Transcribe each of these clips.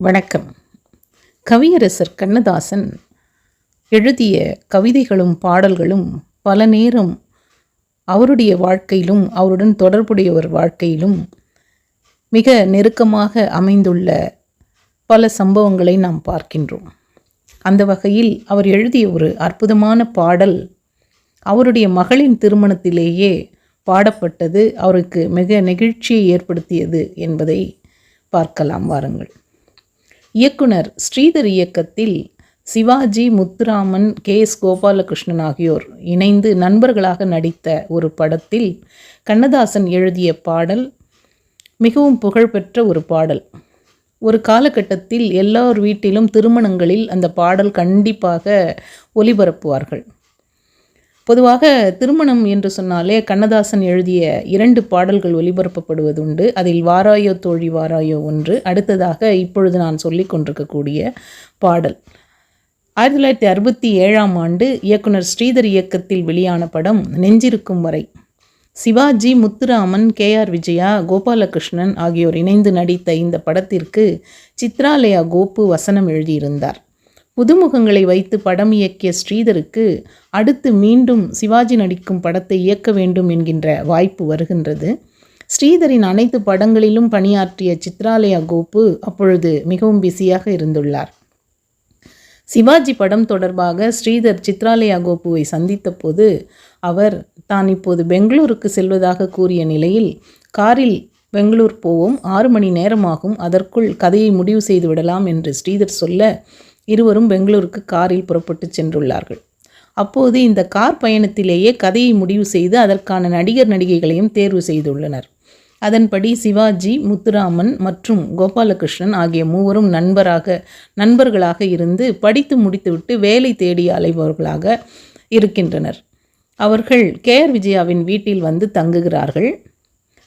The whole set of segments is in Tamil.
வணக்கம். கவியரசர் கண்ணதாசன் எழுதிய கவிதைகளும் பாடல்களும் பல நேரம் அவருடைய வாழ்க்கையிலும் அவருடன் தொடர்புடையவர் வாழ்க்கையிலும் மிக நெருக்கமாக அமைந்துள்ள பல சம்பவங்களை நாம் பார்க்கின்றோம். அந்த வகையில் அவர் எழுதிய ஒரு அற்புதமான பாடல் அவருடைய மகளின் திருமணத்திலேயே பாடப்பட்டது. அவருக்கு மிக நெகிழ்ச்சியை ஏற்படுத்தியது என்பதை பார்க்கலாம் வாருங்கள். இயக்குனர் ஸ்ரீதர் இயக்கத்தில் சிவாஜி முத்துராமன் கே. எஸ். கோபாலகிருஷ்ணன் ஆகியோர் இணைந்து நண்பர்களாக நடித்த ஒரு படத்தில் கண்ணதாசன் எழுதிய பாடல் மிகவும் புகழ்பெற்ற ஒரு பாடல். ஒரு காலகட்டத்தில் எல்லோர் வீட்டிலும் திருமணங்களில் அந்த பாடல் கண்டிப்பாக ஒலிபரப்புவார்கள். பொதுவாக திருமணம் என்று சொன்னாலே கண்ணதாசன் எழுதிய இரண்டு பாடல்கள் ஒலிபரப்பப்படுவதுண்டு அதில் வாராயோ தோழி வாராயோ ஒன்று. அடுத்ததாக இப்பொழுது நான் சொல்லி கொண்டிருக்கக்கூடிய பாடல். ஆயிரத்தி தொள்ளாயிரத்தி அறுபத்தி ஏழாம் ஆண்டு இயக்குனர் ஸ்ரீதர் இயக்கத்தில் வெளியான படம் நெஞ்சிருக்கும் வரை. சிவாஜி முத்துராமன் கே ஆர் விஜயா கோபாலகிருஷ்ணன் ஆகியோர் இணைந்து நடித்த இந்த படத்திற்கு சித்ராலயா கோப்பு வசனம் எழுதியிருந்தார். புதுமுகங்களை வைத்து படம் இயக்கிய ஸ்ரீதருக்கு அடுத்து மீண்டும் சிவாஜி நடிக்கும் படத்தை இயக்க வேண்டும் என்கின்ற வாய்ப்பு வருகின்றது. ஸ்ரீதரின் அனைத்து படங்களிலும் பணியாற்றிய சித்ராலயா கோப்பு அப்பொழுது மிகவும் பிஸியாக இருந்துள்ளார். சிவாஜி படம் தொடர்பாக ஸ்ரீதர் சித்ராலயா கோப்புவை சந்தித்த போது அவர் தான் இப்போது பெங்களூருக்கு செல்வதாக கூறிய நிலையில் காரில் பெங்களூர் போவோம் ஆறு மணி நேரமாகும் அதற்குள் கதையை முடிவு செய்து விடலாம் என்று ஸ்ரீதர் சொல்ல இருவரும் பெங்களூருக்கு காரில் புறப்பட்டு சென்றுள்ளார்கள். அப்போது இந்த கார் பயணத்திலேயே கதையை முடிவு செய்து அதற்கான நடிகர் நடிகைகளையும் தேர்வு செய்துள்ளனர். அதன்படி சிவாஜி முத்துராமன் மற்றும் கோபாலகிருஷ்ணன் ஆகிய மூவரும் நண்பராக நண்பர்களாக இருந்து படித்து முடித்துவிட்டு வேலை தேடி அலைபவர்களாக இருக்கின்றனர். அவர்கள் கே. ஆர். விஜயாவின் வீட்டில் வந்து தங்குகிறார்கள்.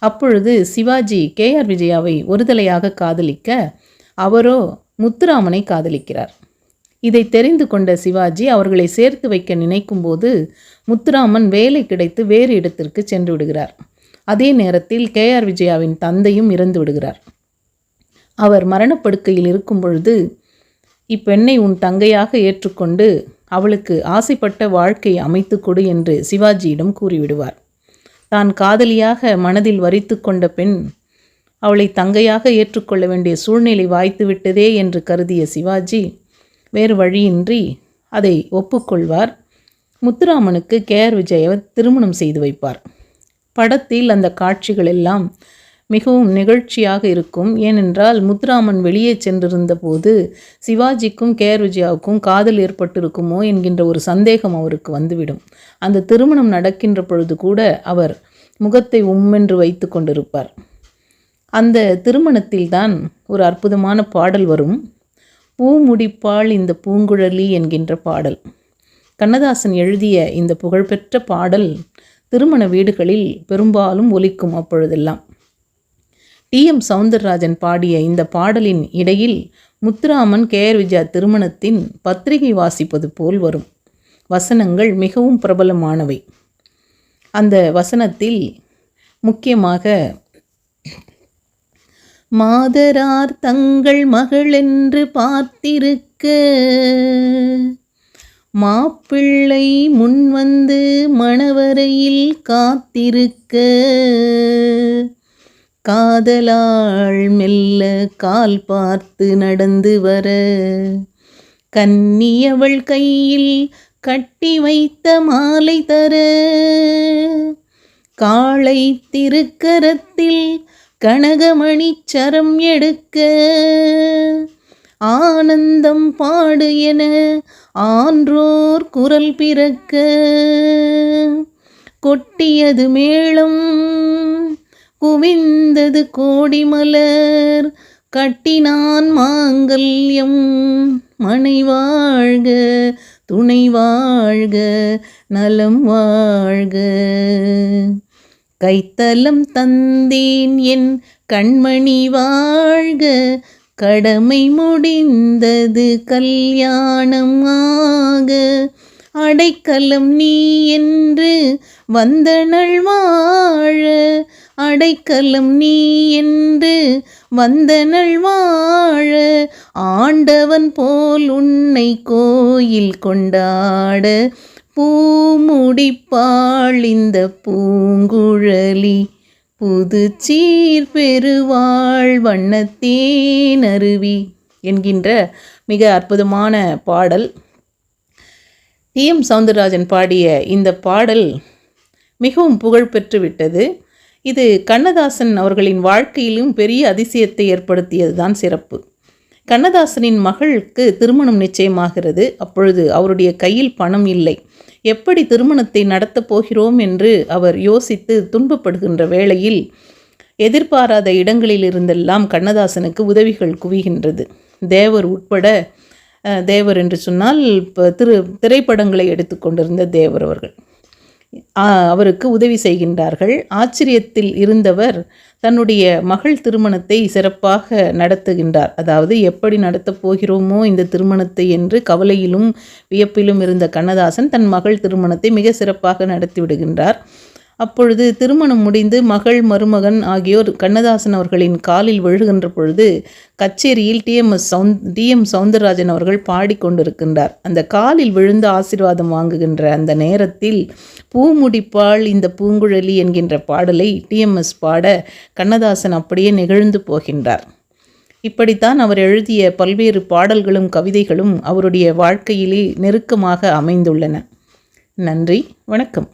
அப்பொழுது சிவாஜி கே. ஆர். விஜயாவை ஒருதலையாக காதலிக்க அவரோ முத்துராமனை காதலிக்கிறார். இதை தெரிந்து கொண்ட சிவாஜி அவர்களை சேர்த்து வைக்க நினைக்கும் போது முத்துராமன் வேலை கிடைத்து வேறு இடத்திற்கு சென்று விடுகிறார். அதே நேரத்தில் கே ஆர் விஜயாவின் தந்தையும் இறந்து விடுகிறார். அவர் மரணப்படுக்கையில் இருக்கும் பொழுது இப்பெண்ணை உன் தங்கையாக ஏற்றுக்கொண்டு அவளுக்கு ஆசைப்பட்ட வாழ்க்கை அமைத்து கொடு என்று சிவாஜியிடம் கூறிவிடுவார். தான் காதலியாக மனதில் வரித்து கொண்ட பெண் அவளை தங்கையாக ஏற்றுக்கொள்ள வேண்டிய சூழ்நிலை வாய்த்து விட்டதே என்று கருதிய சிவாஜி வேறு வழியின்றி அதை ஒப்புக்கொள்வார். முத்துராமனுக்கு கே. ஆர். விஜயை திருமணம் செய்து வைப்பார். படத்தில் அந்த காட்சிகள் எல்லாம் மிகவும் நிகழ்ச்சியாக இருக்கும். ஏனென்றால் முத்துராமன் வெளியே சென்றிருந்த போது சிவாஜிக்கும் கேஆர் விஜயாவுக்கும் காதல் ஏற்பட்டிருக்குமோ என்கின்ற ஒரு சந்தேகம் அவருக்கு வந்துவிடும். அந்த திருமணம் நடக்கின்ற பொழுது கூட அவர் முகத்தை உம்மென்று வைத்து கொண்டிருப்பார். அந்த திருமணத்தில்தான் ஒரு அற்புதமான பாடல் வரும். பூ முடிப்பாள் இந்த பூங்குழலி என்கின்ற பாடல். கண்ணதாசன் எழுதிய இந்த புகழ்பெற்ற பாடல் திருமண வீடுகளில் பெரும்பாலும் ஒலிக்கும் அப்பொழுதெல்லாம். டி. எம். சவுந்தரராஜன் பாடிய இந்த பாடலின் இடையில் முத்துராமன் கேஆர் விஜயா திருமணத்தின் பத்திரிகை வாசிப்பது போல் வரும். வசனங்கள் மிகவும் பிரபலமானவை. அந்த வசனத்தில் முக்கியமாக மாதரார் தங்கள் மகளென்று பார்த்திருக்க. மாப்பிள்ளை முன்வந்து மணவரையில் காத்திருக்க. காதலாள் மெல்ல கால் பார்த்து நடந்து வர. கன்னியவள் கையில் கட்டி வைத்த மாலை தர. காளை திருக்கரத்தில் கனகமணி சரம் எடுக்க ஆனந்தம் பாடு என ஆன்றோர் குரல் பிறக்க கொட்டியது மேளம் குவிந்தது கோடிமலர் கட்டினான் மாங்கல்யம் மனை வாழ்க துணை வாழ்க நலம் வாழ்க. கைத்தலம் தந்தேன் என் கண்மணி வாழ்க. கடமை முடிந்தது கல்யாணம் ஆக. அடைக்கலம் நீ என்று வந்தனள் வாழ. அடைக்கலம் நீ என்று வந்தனள் வாழ. ஆண்டவன் போல் உன்னை கோயில் கொண்டாட. பூமுடிப்பாள் இந்த பூங்குழலி. புது சீர் பெருவாள் வண்ணத்தேன் அருவி என்கின்ற மிக அற்புதமான பாடல். டி. எம். சவுந்தரராஜன் பாடிய இந்த பாடல் மிகவும் புகழ் விட்டது இது கண்ணதாசன் அவர்களின் வாழ்க்கையிலும் பெரிய அதிசயத்தை ஏற்படுத்தியது தான் சிறப்பு. கண்ணதாசனின் மகளுக்கு திருமணம் நிச்சயமாகிறது. அப்பொழுது அவருடைய கையில் பணம் இல்லை. எப்படி திருமணத்தை நடத்தப் போகிறோம் என்று அவர் யோசித்து துன்பப்படுகின்ற வேளையில் எதிர்பாராத இடங்களில் இருந்தெல்லாம் கண்ணதாசனுக்கு உதவிகள் குவிகின்றது. தேவர் உட்பட தேவர் என்று சொன்னால் இப்போ திரு திரைப்படங்களை எடுத்துக்கொண்டிருந்த தேவர் அவர்கள். அவருக்கு உதவி செய்கின்றார்கள். ஆச்சரியத்தில் இருந்தவர் தன்னுடைய மகள் திருமணத்தை சிறப்பாக நடத்துகின்றார். அதாவது எப்படி நடத்தப் போகிறோமோ இந்த திருமணத்தை என்று கவலையிலும் வியப்பிலும் இருந்த கண்ணதாசன் தன் மகள் திருமணத்தை மிக சிறப்பாக நடத்தி விடுகின்றார். அப்பொழுது திருமணம் முடிந்து மகள் மருமகன் ஆகியோர் கண்ணதாசன் அவர்களின் காலில் விழுகின்ற பொழுது கச்சேரியில் டிஎம்எஸ் சவுந்த் டிஎம் சவுந்தரராஜன் அவர்கள் பாடிக்கொண்டிருக்கின்றார் அந்த காலில் விழுந்து ஆசீர்வாதம் வாங்குகின்ற அந்த நேரத்தில் பூமுடிப்பாள் இந்த பூங்குழலி என்கின்ற பாடலை டிஎம்எஸ் பாட கண்ணதாசன் அப்படியே நெகிழ்ந்து போகின்றார். இப்படித்தான் அவர் எழுதிய பல்வேறு பாடல்களும் கவிதைகளும் அவருடைய வாழ்க்கையிலே நெருக்கமாக அமைந்துள்ளன. நன்றி வணக்கம்.